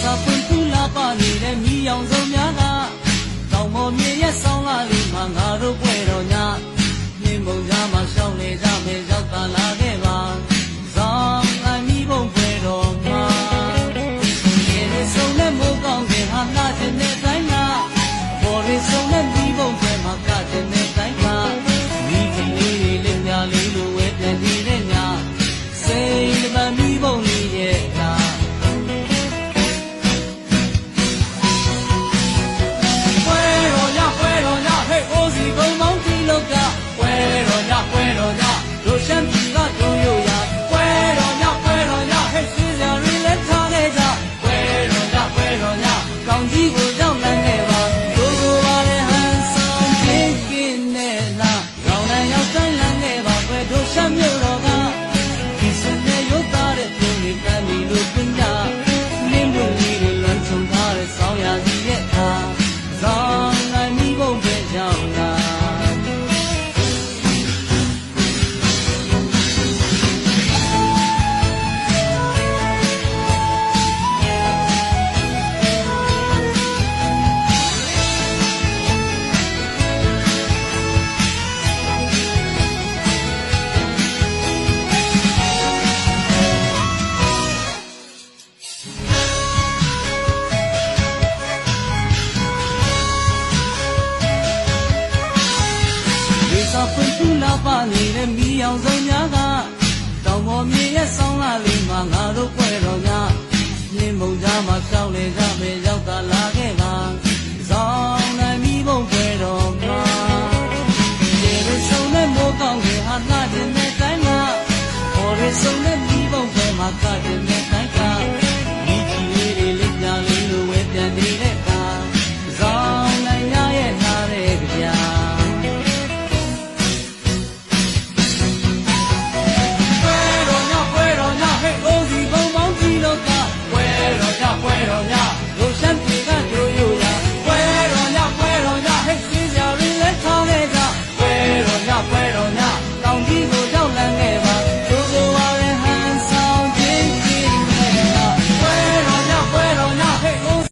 စာဖွင့်ဖူးလာပါနေတဲ့မြည်အောင်စ 山羊的宝贝，多香又柔。 ပနေတဲ့မိအောင်စုံများကတောင်ပေါ်မြေရဲ့ဆောင်းလာလေးမှာငါတို့ပွဲတော်များ